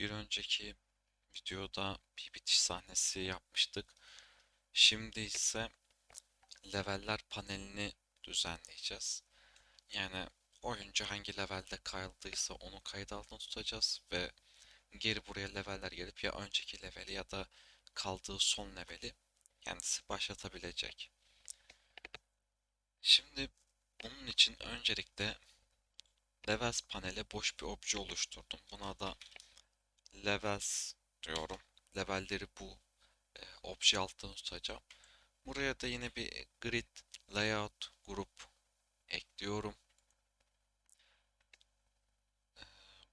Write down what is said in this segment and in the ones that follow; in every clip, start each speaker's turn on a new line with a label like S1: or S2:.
S1: Bir önceki videoda bir bitiş sahnesi yapmıştık. Şimdi ise leveller panelini düzenleyeceğiz. Yani oyuncu hangi levelde kaldıysa onu kayıt altına tutacağız ve geri buraya leveller gelip ya önceki leveli ya da kaldığı son leveli kendisi başlatabilecek. Şimdi bunun için öncelikle levels panele boş bir obje oluşturdum. Buna da levels diyorum. Levelleri bu e, obje altına tutacağım. Buraya da yine bir grid layout grup ekliyorum. E,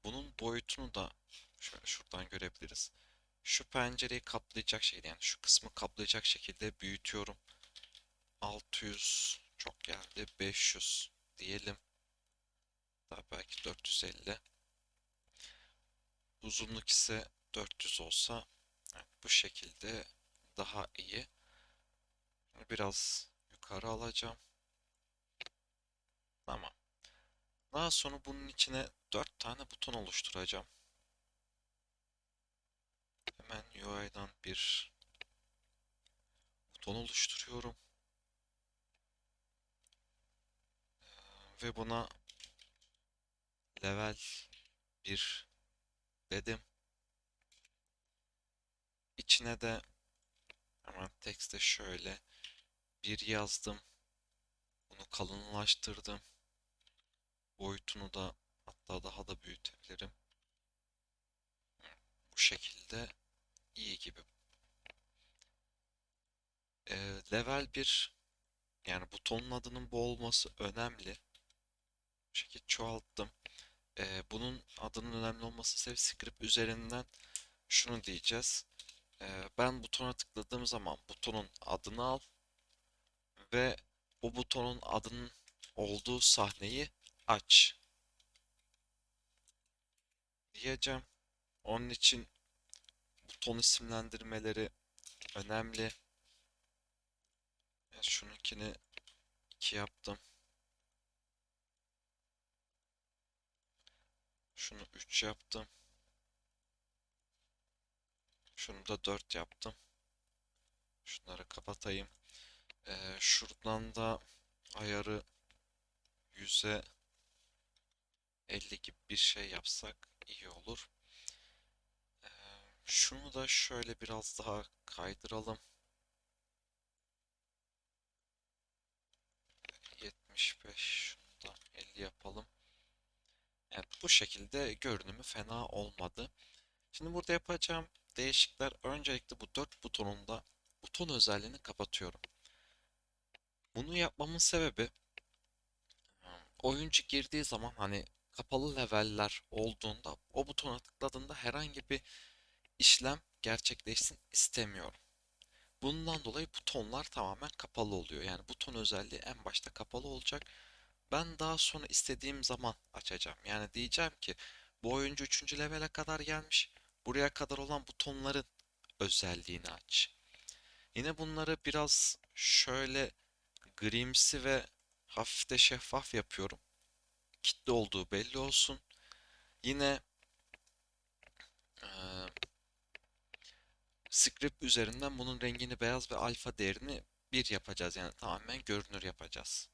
S1: bunun boyutunu da şöyle şuradan görebiliriz. Şu pencereyi kaplayacak şekilde yani şu kısmı kaplayacak şekilde büyütüyorum. 600 çok geldi. 500 diyelim. Daha belki 450. Uzunluk ise 400 olsa bu şekilde daha iyi. Biraz yukarı alacağım. Tamam. Daha sonra bunun içine 4 tane buton oluşturacağım. Hemen UI'dan bir buton oluşturuyorum. Ve buna level 1 dedim. İçine de hemen tekste şöyle bir yazdım. Bunu kalınlaştırdım. Boyutunu da hatta daha da büyütebilirim. Bu şekilde iyi gibi. Ee, level 1 yani butonun adının bu olması önemli. Bu şekilde çoğalttım. Ee, bunun adının önemli olması sebebi script üzerinden şunu diyeceğiz. Ee, ben butona tıkladığım zaman butonun adını al ve o butonun adının olduğu sahneyi aç diyeceğim. Onun için buton isimlendirmeleri önemli. Yani şununkini 2 yaptım. Şunu 3 yaptım. Şunu da 4 yaptım. Şunları kapatayım. Ee, şuradan da ayarı 100'e 50 gibi bir şey yapsak iyi olur. Ee, şunu da şöyle biraz daha kaydıralım. 75 şunu da 50 yapalım. Evet bu şekilde görünümü fena olmadı. Şimdi burada yapacağım değişiklikler öncelikle bu 4 butonunda buton özelliğini kapatıyorum. Bunu yapmamın sebebi oyuncu girdiği zaman hani kapalı leveller olduğunda o butona tıkladığında herhangi bir işlem gerçekleşsin istemiyorum. Bundan dolayı butonlar tamamen kapalı oluyor. Yani buton özelliği en başta kapalı olacak. Ben daha sonra istediğim zaman açacağım. Yani diyeceğim ki bu oyuncu 3. levele kadar gelmiş. Buraya kadar olan butonların özelliğini aç. Yine bunları biraz şöyle grimsi ve hafif de şeffaf yapıyorum. Kitle olduğu belli olsun. Yine e, script üzerinden bunun rengini beyaz ve alfa değerini 1 yapacağız. Yani tamamen görünür yapacağız.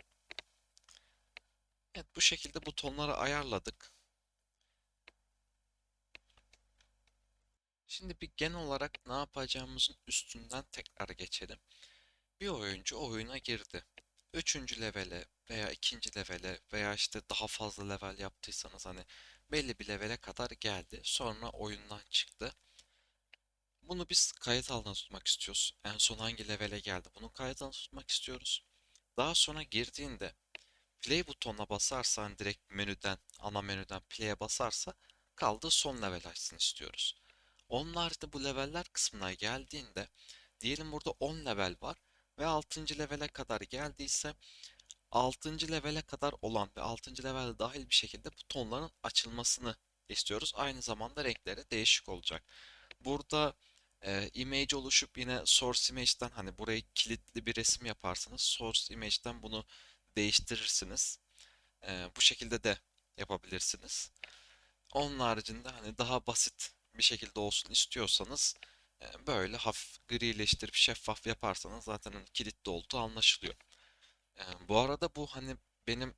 S1: Evet bu şekilde butonları ayarladık. Şimdi bir genel olarak ne yapacağımızın üstünden tekrar geçelim. Bir oyuncu oyuna girdi. Üçüncü levele veya ikinci levele veya işte daha fazla level yaptıysanız hani belli bir levele kadar geldi. Sonra oyundan çıktı. Bunu biz kayıt altına tutmak istiyoruz. En son hangi levele geldi bunu kayıt altına tutmak istiyoruz. Daha sonra girdiğinde play butonuna basarsan direkt menüden ana menüden play'e basarsa kaldığı son level açsın istiyoruz. Onun haricinde bu leveller kısmına geldiğinde diyelim burada 10 level var ve 6. levele kadar geldiyse 6. levele kadar olan ve 6. levelde dahil bir şekilde butonların açılmasını istiyoruz. Aynı zamanda renkleri değişik olacak. Burada e, image oluşup yine source image'den hani burayı kilitli bir resim yaparsanız source image'den bunu değiştirirsiniz. E, bu şekilde de yapabilirsiniz. Onun haricinde hani daha basit bir şekilde olsun istiyorsanız e, böyle hafif grileştirip şeffaf yaparsanız zaten hani kilitli olduğu anlaşılıyor. E, bu arada bu hani benim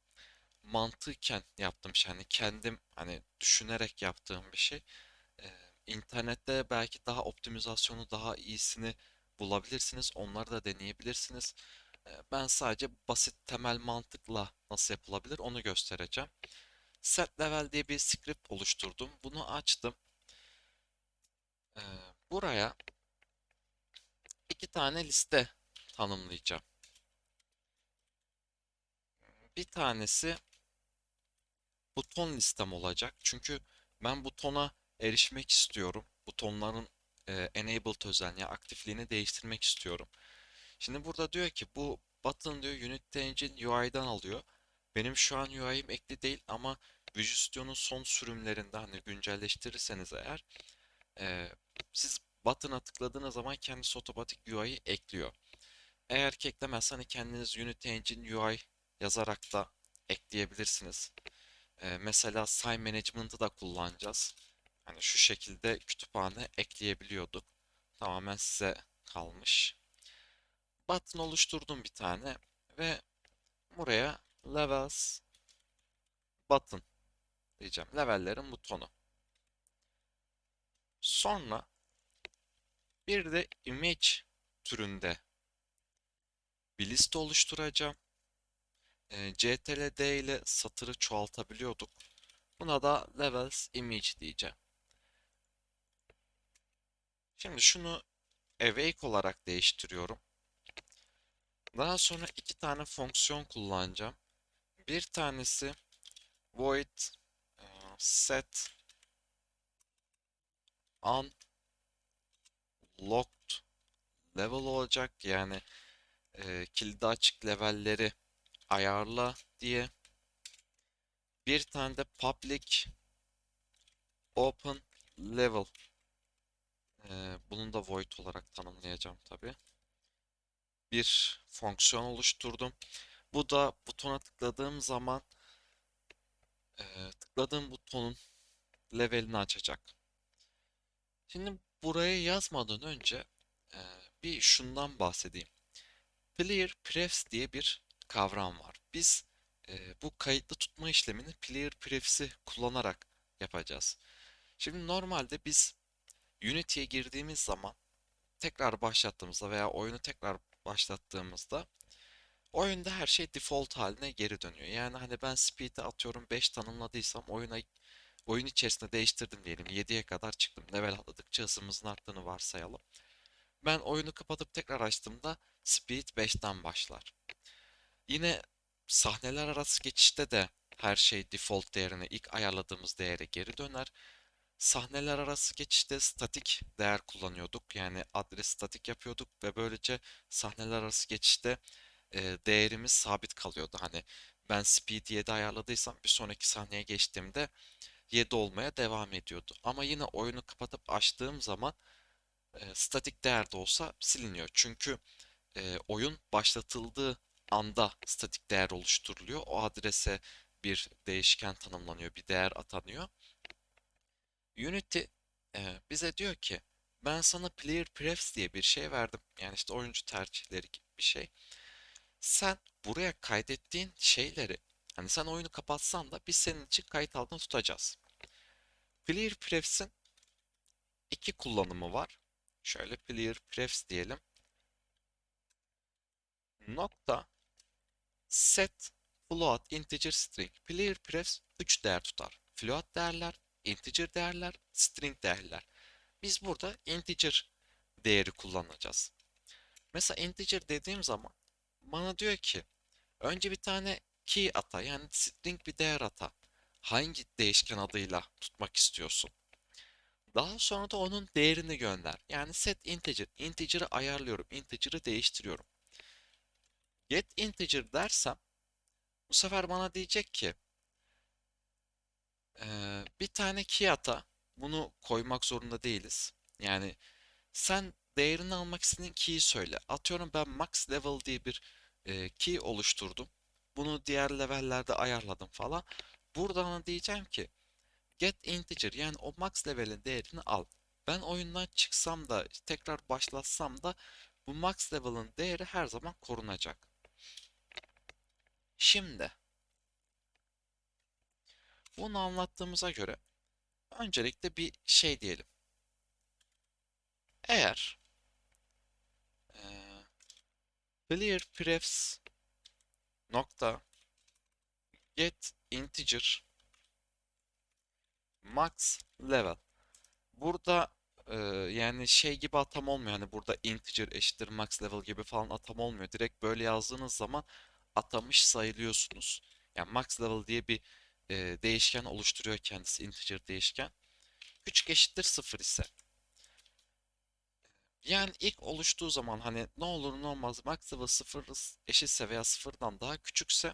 S1: mantıken yaptığım şey hani kendim hani düşünerek yaptığım bir şey. E, internette belki daha optimizasyonu daha iyisini bulabilirsiniz. Onları da deneyebilirsiniz. Ben sadece basit temel mantıkla nasıl yapılabilir onu göstereceğim. Set level diye bir script oluşturdum. Bunu açtım. Buraya iki tane liste tanımlayacağım. Bir tanesi buton listem olacak. Çünkü ben butona erişmek istiyorum. Butonların e, enabled özelliğini, aktifliğini değiştirmek istiyorum. Şimdi burada diyor ki bu button diyor Unity Engine UI'dan alıyor. Benim şu an UI'm ekli değil ama Visual Studio'nun son sürümlerinde hani güncelleştirirseniz eğer e, siz button'a tıkladığınız zaman kendisi otomatik UI'yi ekliyor. Eğer ki eklemezsen hani kendiniz Unity Engine UI yazarak da ekleyebilirsiniz. Ee, mesela Sign Management'ı da kullanacağız. Hani şu şekilde kütüphane ekleyebiliyorduk. Tamamen size kalmış. Button oluşturdum bir tane ve buraya levels button diyeceğim. Levellerin butonu. Sonra bir de image türünde bir liste oluşturacağım. E, CTRL-D ile satırı çoğaltabiliyorduk. Buna da levels image diyeceğim. Şimdi şunu awake olarak değiştiriyorum. Daha sonra iki tane fonksiyon kullanacağım. Bir tanesi void e, set unlocked level olacak. Yani e, kilidi açık levelleri ayarla diye. Bir tane de public open level. Ee, bunun da void olarak tanımlayacağım tabi. Bir fonksiyon oluşturdum. Bu da butona tıkladığım zaman e, tıkladığım butonun levelini açacak. Şimdi buraya yazmadan önce e, bir şundan bahsedeyim. Player prefs diye bir kavram var. Biz e, bu kayıtlı tutma işlemini player prefs'i kullanarak yapacağız. Şimdi normalde biz Unity'ye girdiğimiz zaman tekrar başlattığımızda veya oyunu tekrar başlattığımızda oyunda her şey default haline geri dönüyor. Yani hani ben speed'i atıyorum 5 tanımladıysam oyuna oyun içerisinde değiştirdim diyelim 7'ye kadar çıktım. Level atladıkça hızımızın arttığını varsayalım. Ben oyunu kapatıp tekrar açtığımda speed 5'ten başlar. Yine sahneler arası geçişte de her şey default değerine ilk ayarladığımız değere geri döner. Sahneler arası geçişte statik değer kullanıyorduk. Yani adres statik yapıyorduk ve böylece sahneler arası geçişte e, değerimiz sabit kalıyordu. Hani ben speed 7 ayarladıysam bir sonraki sahneye geçtiğimde 7 olmaya devam ediyordu. Ama yine oyunu kapatıp açtığım zaman e, statik değer de olsa siliniyor. Çünkü e, oyun başlatıldığı anda statik değer oluşturuluyor. O adrese bir değişken tanımlanıyor, bir değer atanıyor. Unity e, bize diyor ki ben sana player prefs diye bir şey verdim. Yani işte oyuncu tercihleri gibi bir şey. Sen buraya kaydettiğin şeyleri hani sen oyunu kapatsan da biz senin için kayıt altında tutacağız. Player prefs'in iki kullanımı var. Şöyle player prefs diyelim. Nokta set float integer string. Player prefs 3 değer tutar. Float değerler, integer değerler, string değerler. Biz burada integer değeri kullanacağız. Mesela integer dediğim zaman bana diyor ki önce bir tane key ata yani string bir değer ata. Hangi değişken adıyla tutmak istiyorsun? Daha sonra da onun değerini gönder. Yani set integer. Integer'ı ayarlıyorum. Integer'ı değiştiriyorum. Get integer dersem bu sefer bana diyecek ki eee, bir tane key ata. Bunu koymak zorunda değiliz. Yani sen değerini almak istediğin key'i söyle. Atıyorum ben max level diye bir e, key oluşturdum. Bunu diğer levellerde ayarladım falan. Buradan diyeceğim ki get integer yani o max level'in değerini al. Ben oyundan çıksam da tekrar başlatsam da bu max level'ın değeri her zaman korunacak. Şimdi bunu anlattığımıza göre öncelikle bir şey diyelim. Eğer eee clear prefs nokta get integer max level. Burada eee, yani şey gibi atam olmuyor. Hani burada integer eşittir max level gibi falan atam olmuyor. Direkt böyle yazdığınız zaman atamış sayılıyorsunuz. Yani max level diye bir eee, değişken oluşturuyor kendisi integer değişken küçük eşittir 0 ise yani ilk oluştuğu zaman hani ne olur ne olmaz level 0 eşitse veya sıfırdan daha küçükse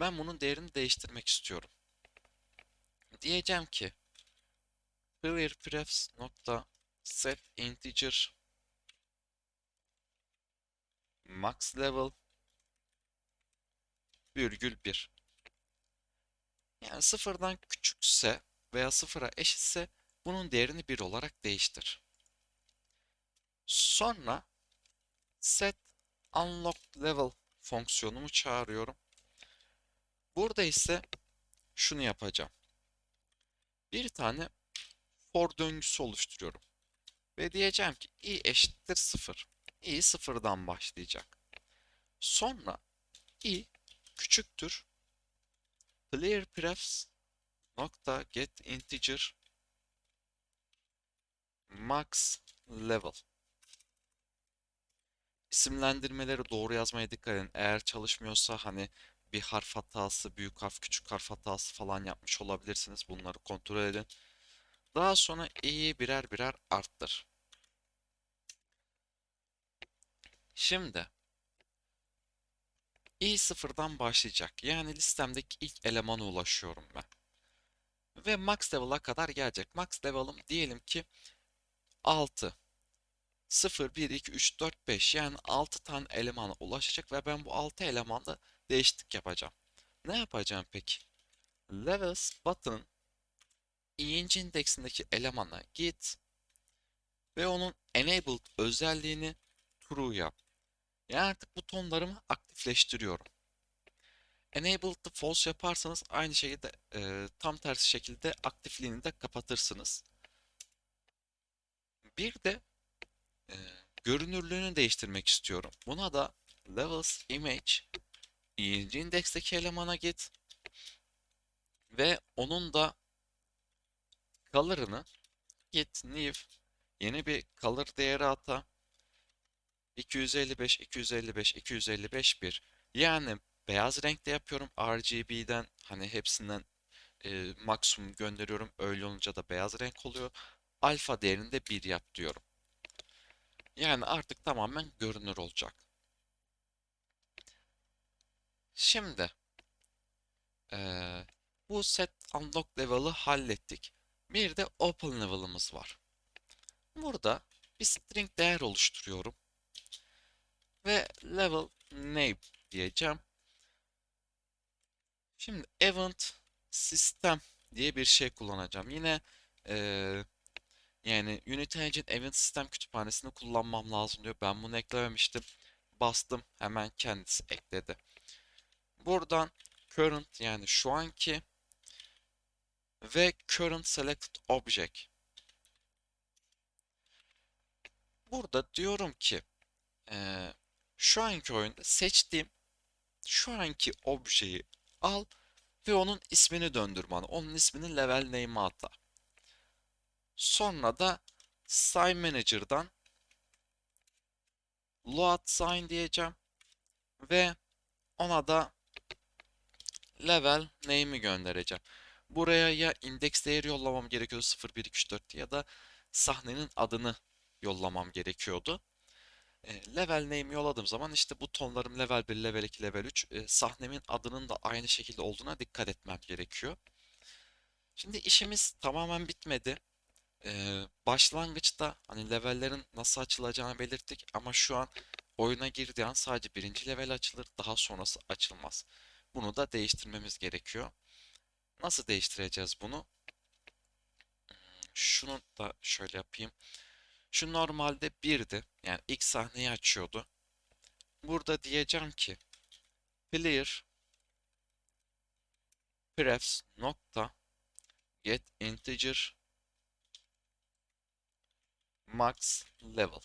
S1: ben bunun değerini değiştirmek istiyorum. Diyeceğim ki clear prefs nokta set integer max level virgül 1. Yani sıfırdan küçükse veya sıfıra eşitse bunun değerini 1 olarak değiştir. Sonra set unlock level fonksiyonumu çağırıyorum. Burada ise şunu yapacağım. Bir tane for döngüsü oluşturuyorum. Ve diyeceğim ki i eşittir 0. i sıfırdan başlayacak. Sonra i küçüktür clear prefs nokta get integer max level isimlendirmeleri doğru yazmaya dikkat edin. Eğer çalışmıyorsa hani bir harf hatası, büyük harf, küçük harf hatası falan yapmış olabilirsiniz. Bunları kontrol edin. Daha sonra i'yi birer birer arttır. Şimdi i sıfırdan başlayacak. Yani listemdeki ilk elemana ulaşıyorum ben. Ve max level'a kadar gelecek. Max level'ım diyelim ki 6. 0, 1, 2, 3, 4, 5 yani 6 tane elemana ulaşacak ve ben bu 6 elemanda değişiklik yapacağım. Ne yapacağım peki? Levels button i'inci indeksindeki elemana git ve onun enabled özelliğini true yap. Yani artık butonlarımı aktifleştiriyorum. Enabled'ı false yaparsanız aynı şekilde e, tam tersi şekilde aktifliğini de kapatırsınız. Bir de e, görünürlüğünü değiştirmek istiyorum. Buna da levels image indeksteki elemana git ve onun da color'ını git new yeni bir color değeri ata 255 255 255 1 yani beyaz renkte yapıyorum. RGB'den hani hepsinden e, maksimum gönderiyorum. Öyle olunca da beyaz renk oluyor. Alfa değerinde 1 yap diyorum. Yani artık tamamen görünür olacak. Şimdi eee, bu set unlock level'ı hallettik. Bir de open level'ımız var. Burada bir string değer oluşturuyorum ve level name diyeceğim. Şimdi event system diye bir şey kullanacağım. Yine eee, yani Unity Engine event sistem kütüphanesini kullanmam lazım diyor. Ben bunu eklememiştim. Bastım hemen kendisi ekledi. Buradan current yani şu anki ve current selected object. Burada diyorum ki eee, şu anki oyunda seçtiğim şu anki objeyi al ve onun ismini döndür bana. Onun ismini level name'e ata. Sonra da sign manager'dan load sign diyeceğim ve ona da level name'i göndereceğim. Buraya ya indeks değeri yollamam gerekiyordu 0, 1, 2, 3, 4 ya da sahnenin adını yollamam gerekiyordu. Level name yolladığım zaman işte butonlarım level 1, level 2, level 3 e, sahnemin adının da aynı şekilde olduğuna dikkat etmem gerekiyor. Şimdi işimiz tamamen bitmedi. Başlangıçta hani levellerin nasıl açılacağını belirttik ama şu an oyuna girdiği an sadece birinci level açılır daha sonrası açılmaz. Bunu da değiştirmemiz gerekiyor. Nasıl değiştireceğiz bunu? şunu da şöyle yapayım. Şu normalde 1'di. Yani ilk sahneyi açıyordu. Burada diyeceğim ki player prefs nokta get integer max level.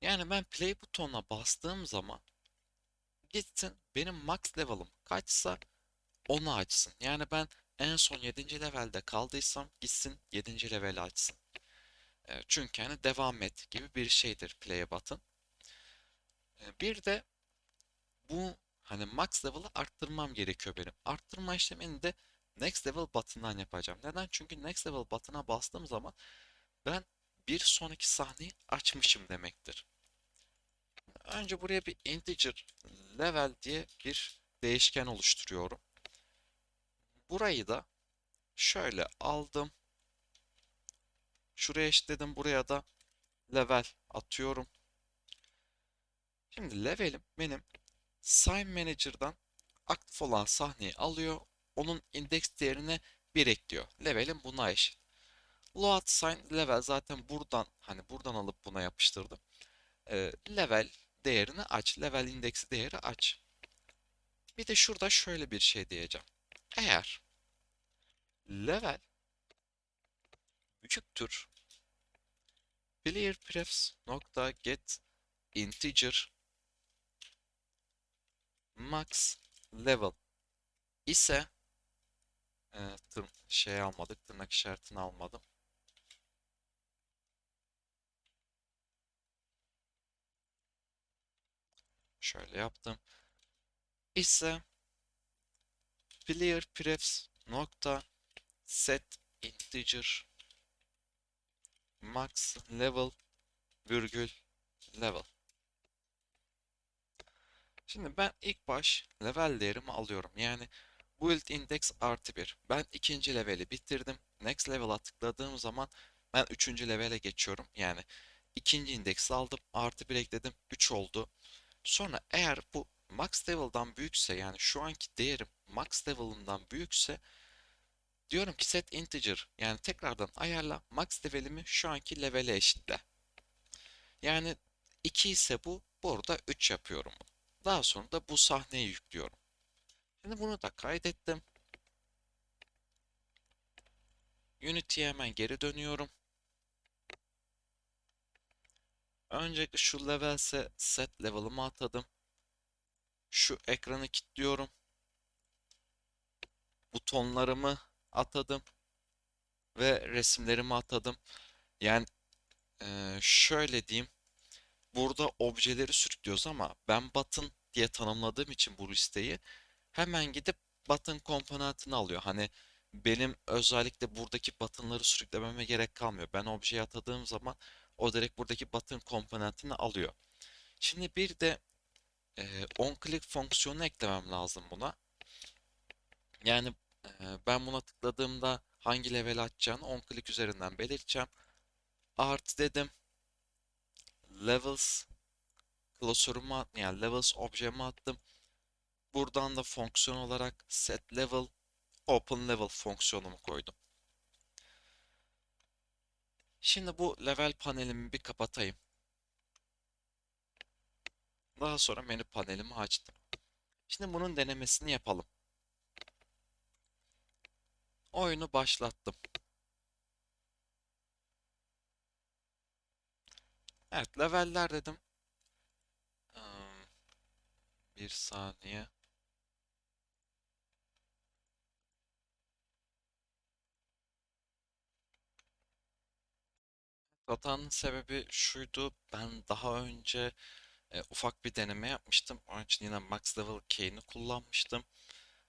S1: Yani ben play butonuna bastığım zaman gitsin benim max level'ım kaçsa onu açsın. Yani ben en son 7. levelde kaldıysam gitsin 7. leveli açsın. E, çünkü hani devam et gibi bir şeydir play button. E, bir de bu hani max level'ı arttırmam gerekiyor benim. Arttırma işlemini de next level button'dan yapacağım. Neden? Çünkü next level button'a bastığım zaman ben bir sonraki sahneyi açmışım demektir. Önce buraya bir integer level diye bir değişken oluşturuyorum. Burayı da şöyle aldım. Şuraya eşitledim. Buraya da level atıyorum. Şimdi level'im benim Sign Manager'dan aktif olan sahneyi alıyor. Onun index değerine 1 ekliyor. Level'im buna eşit. Load sign level zaten buradan hani buradan alıp buna yapıştırdım. Ee, level değerini aç. Level indeksi değeri aç. Bir de şurada şöyle bir şey diyeceğim. Eğer level büyüktür player prefs nokta get integer max level ise e, tır, şey almadık tırnak işaretini almadım. Şöyle yaptım. İse player prefs nokta set integer max level virgül level. Şimdi ben ilk baş level değerimi alıyorum. Yani build index artı 1. Ben ikinci leveli bitirdim. Next level'a tıkladığım zaman ben üçüncü levele geçiyorum. Yani ikinci indeksi aldım. Artı 1 ekledim. 3 oldu. Sonra eğer bu max level'dan büyükse yani şu anki değerim max level'ımdan büyükse Diyorum ki set integer yani tekrardan ayarla max level'imi şu anki levele eşitle. Yani 2 ise bu burada 3 yapıyorum. Daha sonra da bu sahneyi yüklüyorum. Şimdi bunu da kaydettim. Unity'ye hemen geri dönüyorum. Öncelikle şu levelse set level'ımı atadım. Şu ekranı kilitliyorum. Butonlarımı atadım ve resimlerimi atadım. Yani e, şöyle diyeyim. Burada objeleri sürüklüyoruz ama ben button diye tanımladığım için bu listeyi hemen gidip button komponentini alıyor. Hani benim özellikle buradaki buttonları sürüklememe gerek kalmıyor. Ben objeyi atadığım zaman o direkt buradaki button komponentini alıyor. Şimdi bir de e, on click fonksiyonu eklemem lazım buna. Yani ben buna tıkladığımda hangi level açacağını on click üzerinden belirteceğim. Art dedim. Levels klasörümü yani levels objemi attım. Buradan da fonksiyon olarak set level open level fonksiyonumu koydum. Şimdi bu level panelimi bir kapatayım. Daha sonra menü panelimi açtım. Şimdi bunun denemesini yapalım. Oyunu başlattım. Evet leveller dedim. Bir saniye. Hatanın sebebi şuydu. Ben daha önce e, ufak bir deneme yapmıştım. Onun için yine max level key'ini kullanmıştım.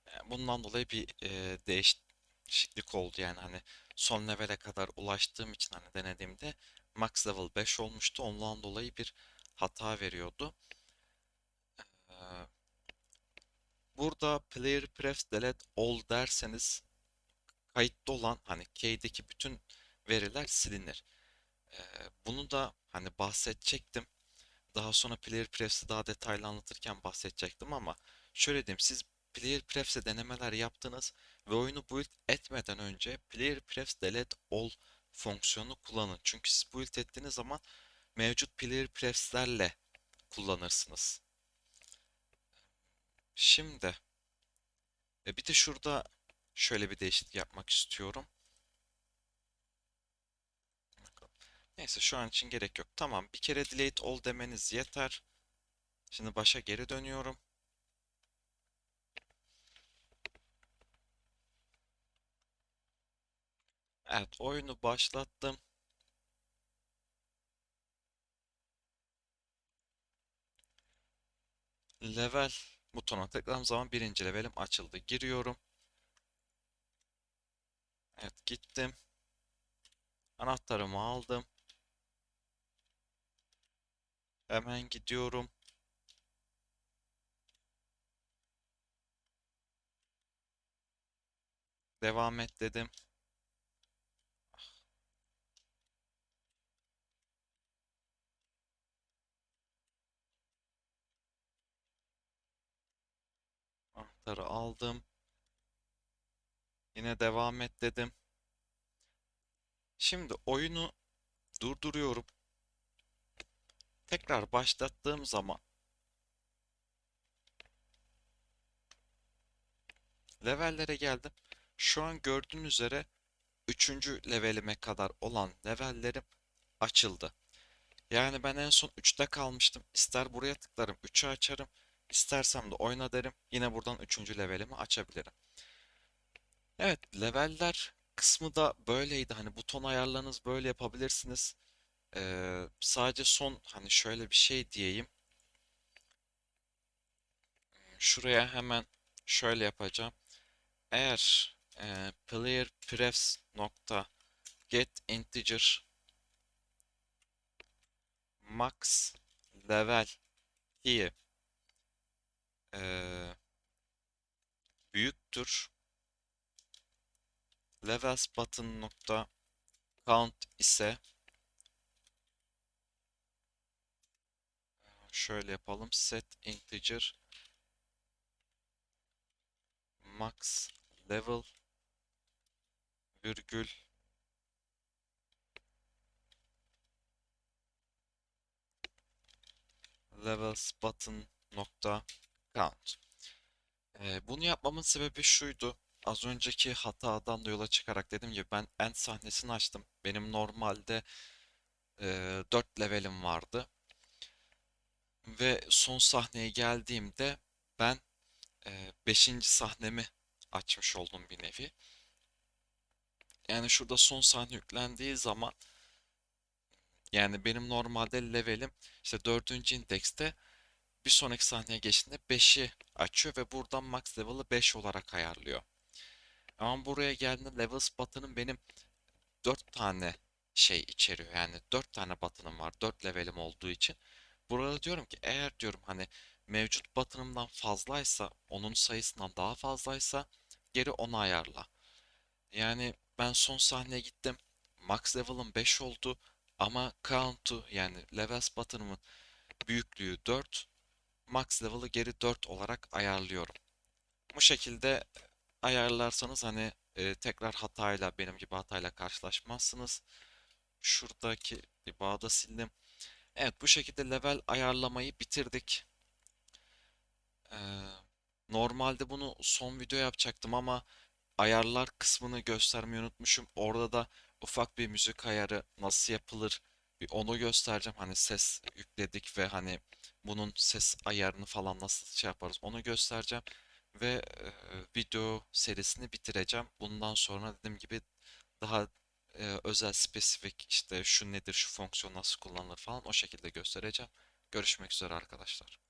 S1: E, bundan dolayı bir e, değiş değişiklik oldu yani hani son level'e kadar ulaştığım için hani denediğimde max level 5 olmuştu. Ondan dolayı bir hata veriyordu. Burada player prefs delete all derseniz kayıtlı olan hani key'deki bütün veriler silinir. Bunu da hani bahsedecektim. Daha sonra player prefs'i daha detaylı anlatırken bahsedecektim ama şöyle diyeyim siz player prefs'e denemeler yaptınız ve oyunu build etmeden önce player prefs delete all fonksiyonunu kullanın. Çünkü siz build ettiğiniz zaman mevcut player prefslerle kullanırsınız. Şimdi e bir de şurada şöyle bir değişiklik yapmak istiyorum. Neyse şu an için gerek yok. Tamam bir kere delete all demeniz yeter. Şimdi başa geri dönüyorum. Evet oyunu başlattım. Level butonuna tıkladığım zaman birinci levelim açıldı. Giriyorum. Evet gittim. Anahtarımı aldım. Hemen gidiyorum. Devam et dedim. Anahtarı aldım. Yine devam et dedim. Şimdi oyunu durduruyorum. Tekrar başlattığım zaman levellere geldim. Şu an gördüğünüz üzere 3. levelime kadar olan levellerim açıldı. Yani ben en son 3'te kalmıştım. İster buraya tıklarım 3'ü açarım. İstersem de oyna derim. Yine buradan 3. levelimi açabilirim. Evet leveller kısmı da böyleydi. Hani buton ayarlarınız böyle yapabilirsiniz. Ee, sadece son hani şöyle bir şey diyeyim. Şuraya hemen şöyle yapacağım. Eğer e, player prefs nokta get integer max level diye e, büyüktür. Levels button nokta count ise şöyle yapalım set integer max level virgül levels button nokta count. Ee, bunu yapmamın sebebi şuydu. Az önceki hatadan da yola çıkarak dedim gibi ben end sahnesini açtım. Benim normalde e, 4 levelim vardı. Ve son sahneye geldiğimde ben 5. sahnemi açmış oldum bir nevi. Yani şurada son sahne yüklendiği zaman yani benim normalde levelim işte 4. indekste bir sonraki sahneye geçtiğinde 5'i açıyor ve buradan max level'ı 5 olarak ayarlıyor. Ama buraya geldiğinde levels button'ım benim 4 tane şey içeriyor. Yani 4 tane button'ım var. 4 levelim olduğu için. Burada diyorum ki eğer diyorum hani mevcut button'ımdan fazlaysa onun sayısından daha fazlaysa geri onu ayarla. Yani ben son sahneye gittim. Max level'ım 5 oldu ama count'u yani levels button'ımın büyüklüğü 4. Max level'ı geri 4 olarak ayarlıyorum. Bu şekilde ayarlarsanız hani e, tekrar hatayla benim gibi hatayla karşılaşmazsınız. Şuradaki bir bağda sildim. Evet bu şekilde level ayarlamayı bitirdik. Ee, normalde bunu son video yapacaktım ama ayarlar kısmını göstermeyi unutmuşum. Orada da ufak bir müzik ayarı nasıl yapılır bir onu göstereceğim. Hani ses yükledik ve hani bunun ses ayarını falan nasıl şey yaparız onu göstereceğim. Ve e, video serisini bitireceğim. Bundan sonra dediğim gibi daha e, özel spesifik işte şu nedir şu fonksiyon nasıl kullanılır falan o şekilde göstereceğim. Görüşmek üzere arkadaşlar.